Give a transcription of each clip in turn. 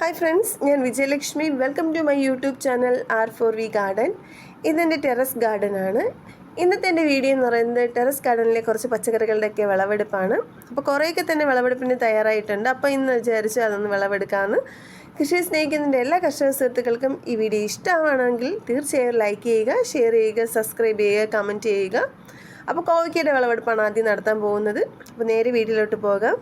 Hi friends ഞാൻ Vijayalakshmi. Welcome to my YouTube channel R for V garden ഇതെന്റെ terrace garden ആണ്. ഇന്നത്തെ എന്റെ വീഡിയോ എന്ന് പറയുന്നത് ടെറസ് ഗാർഡനിലെ കുറച്ച് പച്ചക്കറികളുടെയൊക്കെ വിളവെടുപ്പാണ്. അപ്പോൾ കുറേയൊക്കെ തന്നെ വിളവെടുപ്പിന് തയ്യാറായിട്ടുണ്ട്. അപ്പോൾ ഇന്ന് വിചാരിച്ചു അതൊന്ന് വിളവെടുക്കാമെന്ന് കൃഷിയെ സ്നേഹിക്കുന്നതിന്റെ എല്ലാ കർഷക സുഹൃത്തുക്കൾക്കും ഈ വീഡിയോ ഇഷ്ടമാണെങ്കിൽ തീർച്ചയായും ലൈക്ക് ചെയ്യുക ഷെയർ ചെയ്യുക സബ്സ്ക്രൈബ് ചെയ്യുക കമന്റ് ചെയ്യുക. അപ്പോൾ കോവയ്ക്കയുടെ വിളവെടുപ്പാണ് ആദ്യം നടത്താൻ പോകുന്നത്. അപ്പോൾ നേരെ വീട്ടിലോട്ട് പോകാം.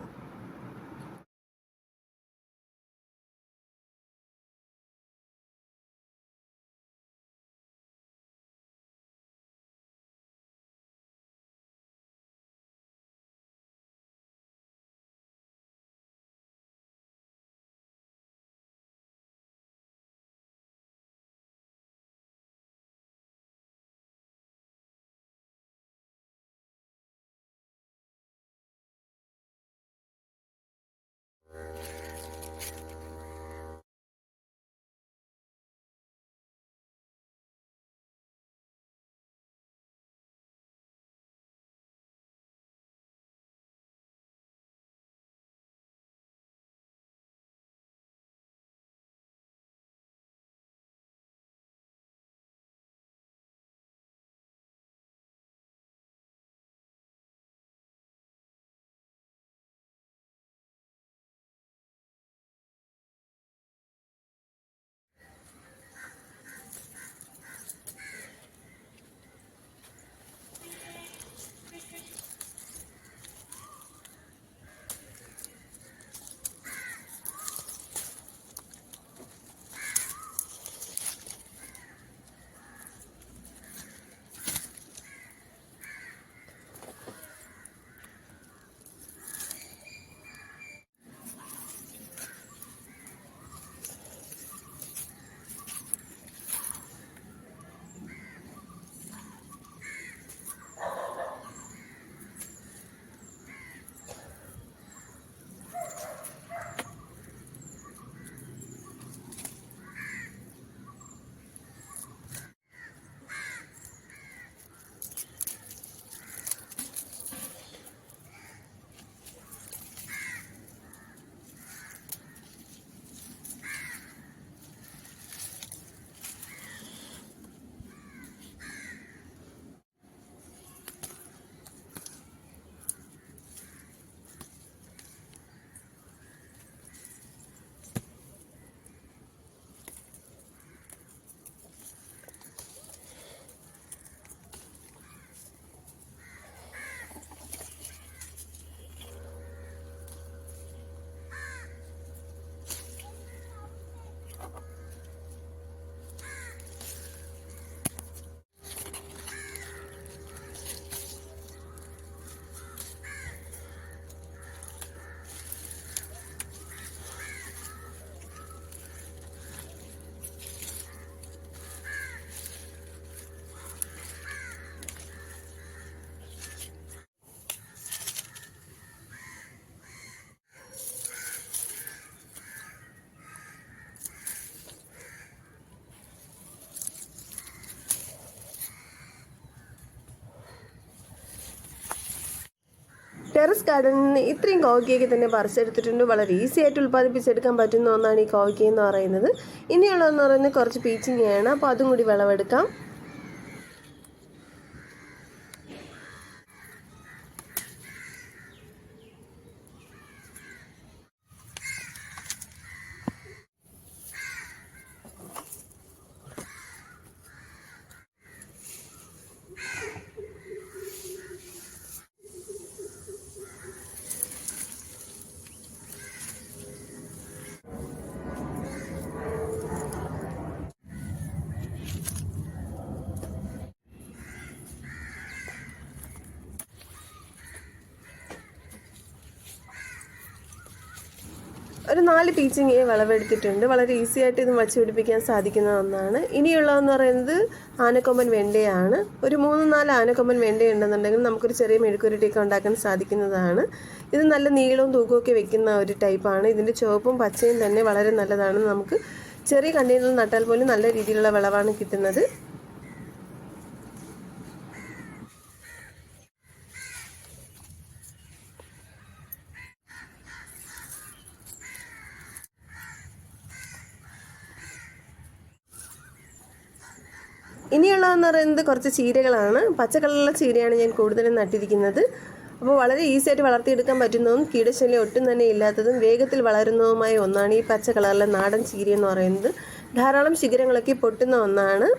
ടെറസ് ഗാർഡനിൽ നിന്ന് ഇത്രയും കോവയ്ക്കൊക്കെ തന്നെ പറിച്ചെടുത്തിട്ടുണ്ട്. വളരെ ഈസി ആയിട്ട് ഉൽപ്പാദിപ്പിച്ചെടുക്കാൻ പറ്റുന്ന ഒന്നാണ് ഈ കോവയ്ക്ക എന്ന് പറയുന്നത്. ഇനിയുള്ളതെന്ന് പറയുന്നത് കുറച്ച് പീച്ചിങ്ങയാണ്. അപ്പോൾ അതും കൂടി വിളവെടുക്കാം. ഒരു നാല് പീച്ചിങ് വിളവെടുത്തിട്ടുണ്ട്. വളരെ ഈസി ആയിട്ട് ഇത് വച്ച് പിടിപ്പിക്കാൻ സാധിക്കുന്ന ഒന്നാണ്. ഇനിയുള്ളതെന്ന് പറയുന്നത് ആനക്കൊമ്പൻ വെണ്ടയാണ്. ഒരു മൂന്ന് നാല് ആനക്കൊമ്പൻ വെണ്ടയുണ്ടെന്നുണ്ടെങ്കിൽ നമുക്കൊരു ചെറിയ മെഴുക്കുരുട്ടിയൊക്കെ ഉണ്ടാക്കാൻ സാധിക്കുന്നതാണ്. ഇത് നല്ല നീളവും തൂക്കമൊക്കെ വെക്കുന്ന ഒരു ടൈപ്പാണ്. ഇതിന്റെ ചുവപ്പും പച്ചയും തന്നെ വളരെ നല്ലതാണ് നമുക്ക് ചെറിയ കണ്ടെയ്നറിൽ നട്ടാൽ പോലും നല്ല രീതിയിലുള്ള വിളവാണ് കിട്ടുന്നത്. ഇനിയുള്ളതെന്ന് പറയുന്നത് കുറച്ച് ചീരകളാണ്. പച്ച കളറിലുള്ള ചീരയാണ് ഞാൻ കൂടുതലും നട്ടിരിക്കുന്നത്. അപ്പോൾ വളരെ ഈസി ആയിട്ട് വളർത്തിയെടുക്കാൻ പറ്റുന്നതും കീടശല്യം ഒട്ടും തന്നെ ഇല്ലാത്തതും വേഗത്തിൽ വളരുന്നതുമായ ഒന്നാണ് ഈ പച്ച കളറിലെ നാടൻ ചീര എന്ന് പറയുന്നത്. ധാരാളം ശിഖരങ്ങളൊക്കെ പൊട്ടുന്ന ഒന്നാണ്.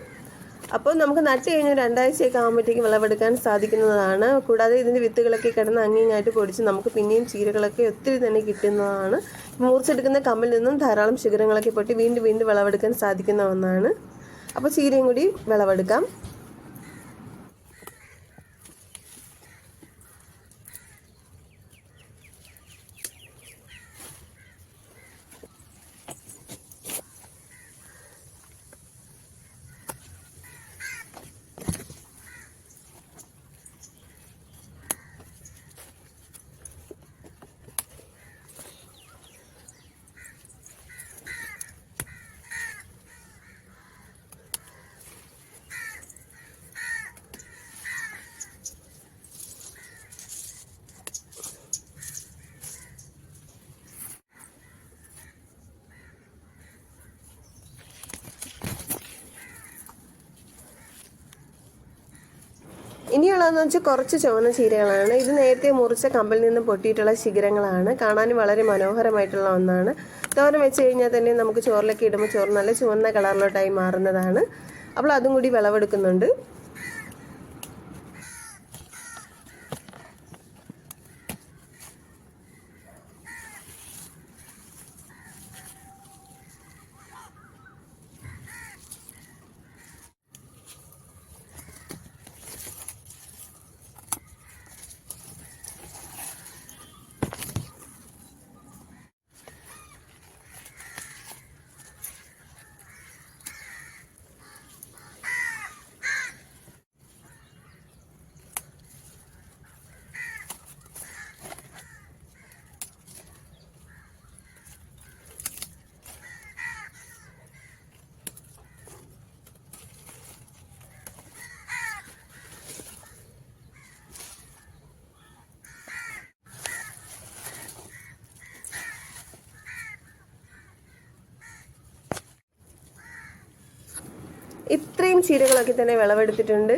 അപ്പോൾ നമുക്ക് നട്ട് കഴിഞ്ഞ് രണ്ടാഴ്ചയൊക്കെ ആകുമ്പോഴത്തേക്കും വിളവെടുക്കാൻ സാധിക്കുന്നതാണ്. കൂടാതെ ഇതിന്റെ വിത്തുകളൊക്കെ കിടന്ന് അങ്ങിങ്ങായിട്ട് പൊടിച്ച് നമുക്ക് പിന്നെയും ചീരകളൊക്കെ ഒത്തിരി തന്നെ കിട്ടുന്നതാണ്. മൂർച്ചെടുക്കുന്ന കമ്മിൽ നിന്നും ധാരാളം ശിഖരങ്ങളൊക്കെ പൊട്ടി വീണ്ടും വീണ്ടും വിളവെടുക്കാൻ സാധിക്കുന്ന ഒന്നാണ്. അപ്പോൾ ചീരയും കൂടി വിളവെടുക്കാം. ഇനിയുള്ളതെന്ന് വെച്ചാൽ കുറച്ച് ചുവന്ന ചീരകളാണ്. ഇത് നേരത്തെ മുറിച്ച കമ്പിൽ നിന്ന് പൊട്ടിയിട്ടുള്ള ശിഖരങ്ങളാണ്. കാണാൻ വളരെ മനോഹരമായിട്ടുള്ള ഒന്നാണ്. തോരൻ വെച്ച് കഴിഞ്ഞാൽ തന്നെ നമുക്ക് ചോറിലൊക്കെ ഇടുമ്പോൾ ചോറ് നല്ല ചുവന്ന കളറിലോട്ടായി മാറുന്നതാണ്. അപ്പോൾ അതും കൂടി വിളവെടുക്കുന്നുണ്ട്. ഇത്രയും ചീരകളൊക്കെ തന്നെ വിളവെടുത്തിട്ടുണ്ട്.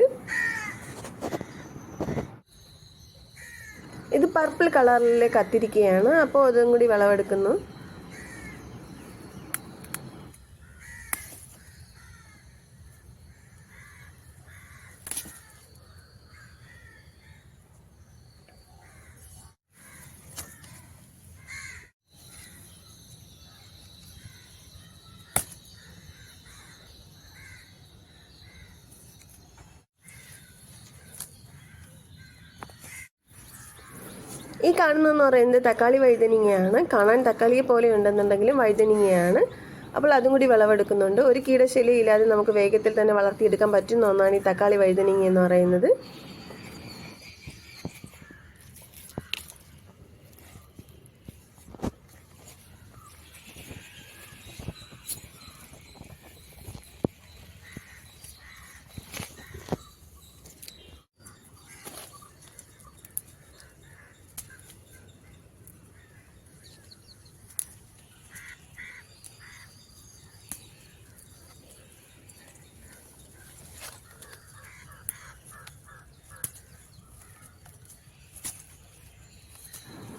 ഇത് പർപ്പിൾ കളറിലെ കത്തിരിക്കയാണ്. അപ്പോൾ അതും കൂടി വിളവെടുക്കുന്നു. ഈ കാണുന്നതെന്ന് പറയുന്നത് തക്കാളി വഴുതനങ്ങയാണ്. കാണാൻ തക്കാളിയെ പോലെ ഉണ്ടെന്നുണ്ടെങ്കിലും വഴുതനങ്ങയാണ്. അപ്പോൾ അതും കൂടി വിളവെടുക്കുന്നുണ്ട്. ഒരു കീടശല്യം ഇല്ലാതെ നമുക്ക് വേഗത്തിൽ തന്നെ വളർത്തിയെടുക്കാൻ പറ്റുന്ന ഒന്നാണ് ഈ തക്കാളി വഴുതനങ്ങ എന്ന് പറയുന്നത്.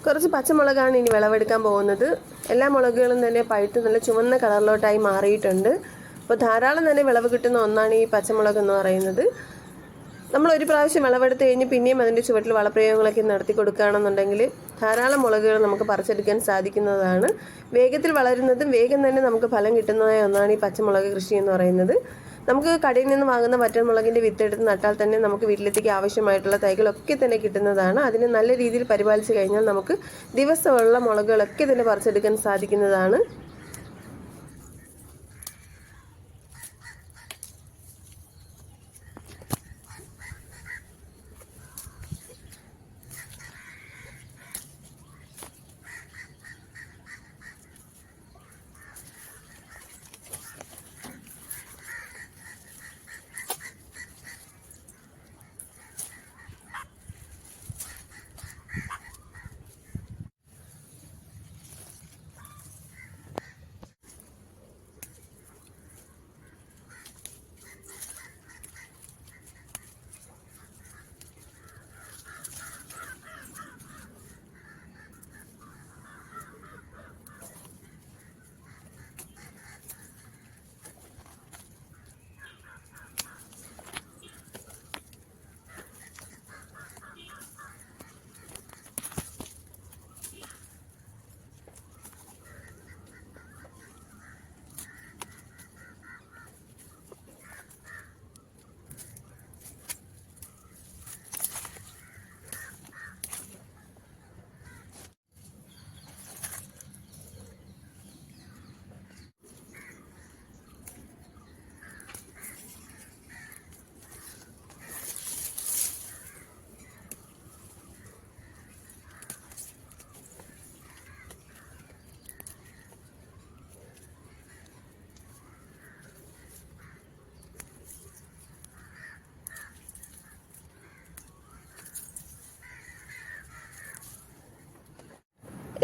കുറച്ച് പച്ചമുളകാണ് ഇനി വിളവെടുക്കാൻ പോകുന്നത്. എല്ലാ മുളകുകളും തന്നെ പഴുത്ത് നല്ല ചുവന്ന കളറിലോട്ടായി മാറിയിട്ടുണ്ട്. അപ്പോൾ ധാരാളം തന്നെ വിളവ് കിട്ടുന്ന ഒന്നാണ് ഈ പച്ചമുളക് എന്ന് പറയുന്നത്. നമ്മൾ ഒരു പ്രാവശ്യം വിളവെടുത്ത് കഴിഞ്ഞ് പിന്നെയും അതിന്റെ ചുവട്ടിൽ വളപ്രയോഗങ്ങളൊക്കെ നടത്തി കൊടുക്കുകയാണെന്നുണ്ടെങ്കിൽ ധാരാളം മുളകുകൾ നമുക്ക് പറിച്ചെടുക്കാൻ സാധിക്കുന്നതാണ്. വേഗത്തിൽ വളരുന്നതും വേഗം തന്നെ നമുക്ക് ഫലം കിട്ടുന്നതായ ഒന്നാണ് ഈ പച്ചമുളക് കൃഷി എന്ന് പറയുന്നത്. നമുക്ക് കടയിൽ നിന്ന് വാങ്ങുന്ന വറ്റൽമുളകിന്റെ വിത്തെടുത്ത് നട്ടാൽ തന്നെ നമുക്ക് വീട്ടിലെത്തിക്ക് ആവശ്യമായിട്ടുള്ള തൈകളൊക്കെ തന്നെ കിട്ടുന്നതാണ്. അതിനെ നല്ല രീതിയിൽ പരിപാലിച്ച് കഴിഞ്ഞാൽ നമുക്ക് ദിവസമുള്ള മുളകുകളൊക്കെ തന്നെ പറിച്ചെടുക്കാൻ സാധിക്കുന്നതാണ്.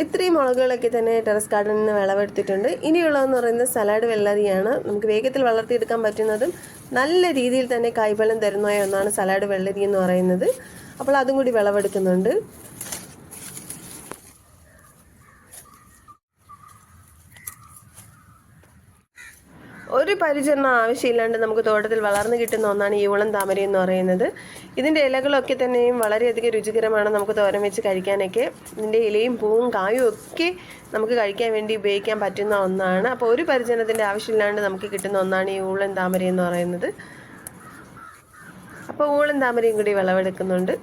ഇത്രയും മുളകുകളൊക്കെ തന്നെ ടെറസ് ഗാർഡനിൽ നിന്ന് വിളവെടുത്തിട്ടുണ്ട്. ഇനിയുള്ളതെന്ന് പറയുന്നത് സലാഡ് വെള്ളരിയാണ്. നമുക്ക് വേഗത്തിൽ വളർത്തിയെടുക്കാൻ പറ്റുന്നതും നല്ല രീതിയിൽ തന്നെ കായ്ഫലം തരുന്ന ഒന്നാണ് സലാഡ് വെള്ളരി എന്ന് പറയുന്നത്. അപ്പോൾ അതും കൂടി വിളവെടുക്കുന്നുണ്ട്. ഒരു പരിചരണം ആവശ്യമില്ലാണ്ട് നമുക്ക് തോട്ടത്തിൽ വളർന്നു കിട്ടുന്ന ഒന്നാണ് ഈ ഉളം താമര എന്ന് പറയുന്നത്. ഇതിന്റെ ഇലകളൊക്കെ തന്നെയും വളരെയധികം രുചികരമാണ് നമുക്ക് തോരൻ വെച്ച് കഴിക്കാനൊക്കെ. ഇതിന്റെ ഇലയും പൂവും കായും ഒക്കെ നമുക്ക് കഴിക്കാൻ വേണ്ടി ഉപയോഗിക്കാൻ പറ്റുന്ന ഒന്നാണ്. അപ്പോൾ ഒരു പരിചരണത്തിന്റെ ആവശ്യമില്ലാണ്ട് നമുക്ക് കിട്ടുന്ന ഒന്നാണ് ഈ ഊളൻ താമര എന്ന് പറയുന്നത്. അപ്പോൾ ഊളൻ താമരയും കൂടി വിളവെടുക്കുന്നുണ്ട്.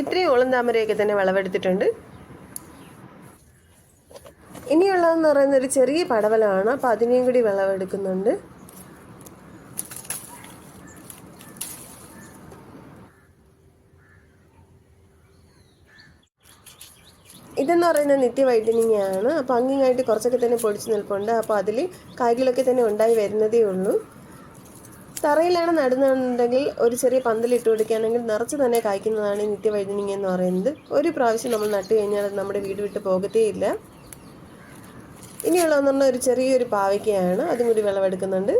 ഇത്രയും ഓളം താമരയൊക്കെ തന്നെ വിളവെടുത്തിട്ടുണ്ട്. ഇനിയുള്ളതെന്ന് പറയുന്ന ഒരു ചെറിയ പടവലമാണ്. അപ്പോൾ അതിനെയും കൂടി വിളവെടുക്കുന്നുണ്ട്. ഇതെന്ന് പറയുന്നത് നിത്യ വൈറ്റനിങ് ആണ് അപ്പോൾ അങ്ങിങ്ങായിട്ട് കുറച്ചൊക്കെ തന്നെ പൊടിച്ച് നിൽപ്പുണ്ട്. അപ്പോൾ അതിൽ കായ്കളൊക്കെ തന്നെ ഉണ്ടായി വരുന്നതേ ഉള്ളൂ. തറയിലാണ് നടുന്നുണ്ടെങ്കിൽ ഒരു ചെറിയ പന്തലിട്ട് കൊടുക്കുകയാണെങ്കിൽ നിറച്ച് തന്നെ കായ്ക്കുന്നതാണ് ഈ നിത്യവൈദ്യനിങ്ങ എന്ന് പറയുന്നത്. ഒരു പ്രാവശ്യം നമ്മൾ നട്ട് കഴിഞ്ഞാൽ അത് നമ്മുടെ വീട് വിട്ട് പോകത്തേ ഇല്ല. ഇനിയുള്ളതെന്ന് പറഞ്ഞാൽ ഒരു ചെറിയൊരു പാവയ്ക്കയാണ്. അതും കൂടി വിളവെടുക്കുന്നുണ്ട്.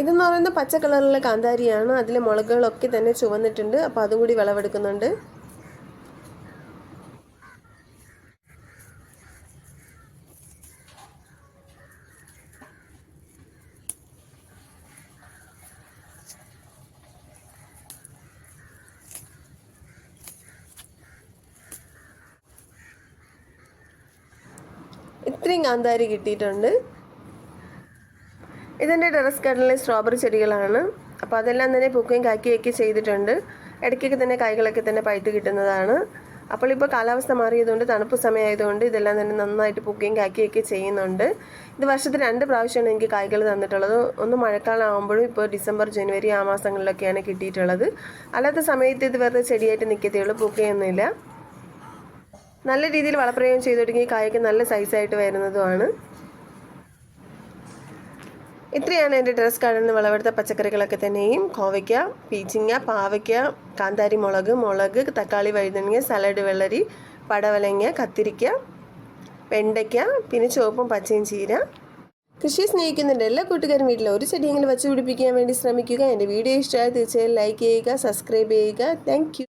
ഇതെന്ന് പറയുന്നത് പച്ച കളറിലെ കാന്താരിയാണ്. അതിലെ മുളകുകളൊക്കെ തന്നെ ചുവന്നിട്ടുണ്ട്. അപ്പോൾ അതും കൂടി വിളവെടുക്കുന്നുണ്ട്. ഇത്രയും കാന്താരി കിട്ടിയിട്ടുണ്ട്. ഇതെന്റെ ടെറസ് ഗാർഡനിലെ സ്ട്രോബെറി ചെടികളാണ്. അപ്പോൾ അതെല്ലാം തന്നെ പൂക്കുകയും കാക്കുകയൊക്കെ ചെയ്തിട്ടുണ്ട്. ഇടയ്ക്കൊക്കെ തന്നെ കായ്കളൊക്കെ തന്നെ പഴുത്ത് കിട്ടുന്നതാണ്. അപ്പോൾ ഇപ്പോൾ കാലാവസ്ഥ മാറിയതുകൊണ്ട് തണുപ്പ് സമയമായതുകൊണ്ട് ഇതെല്ലാം തന്നെ നന്നായിട്ട് പൂക്കുകയും കാക്കുകയൊക്കെ ചെയ്യുന്നുണ്ട്. ഇത് വർഷത്തിൽ രണ്ട് പ്രാവശ്യമാണ് എനിക്ക് കായ്കൾ തന്നിട്ടുള്ളത്. ഒന്ന് മഴക്കാലം ആകുമ്പോഴും ഇപ്പോൾ ഡിസംബർ ജനുവരി ആ മാസങ്ങളിലൊക്കെയാണ് കിട്ടിയിട്ടുള്ളത്. അല്ലാത്ത സമയത്ത് ഇത് വെറുതെ ചെടിയായിട്ട് നിൽക്കത്തേ ഉള്ളൂ പൂക്കുകയൊന്നുമില്ല. നല്ല രീതിയിൽ വളപ്രയോഗം ചെയ്ത് തുടങ്ങി കായൊക്കെ നല്ല സൈസായിട്ട് വരുന്നതുമാണ്. ഇത്രയാണ് എന്റെ ഡ്രസ് ഗാർഡനിൽ നിന്ന് വിളവെടുത്ത പച്ചക്കറികളൊക്കെ തന്നെയും. കോവയ്ക്ക പീച്ചിങ്ങ പാവയ്ക്ക കാന്താരി മുളക് മുളക് തക്കാളി വഴുതനങ്ങ സലാഡ് വെള്ളരി പടവലങ്ങ കത്തിരിക്ക വെണ്ടയ്ക്ക പിന്നെ ചുവപ്പും പച്ചയും ചീര. കൃഷി സ്നേഹിക്കുന്നുണ്ട് എല്ലാ കൂട്ടുകാരും വീട്ടിൽ ഒരു ചെടിയെങ്കിലും വെച്ച് പിടിപ്പിക്കാൻ വേണ്ടി ശ്രമിക്കുക. എന്റെ വീഡിയോ ഇഷ്ടമായി തീർച്ചയായും ലൈക്ക് ചെയ്യുക സബ്സ്ക്രൈബ് ചെയ്യുക. താങ്ക്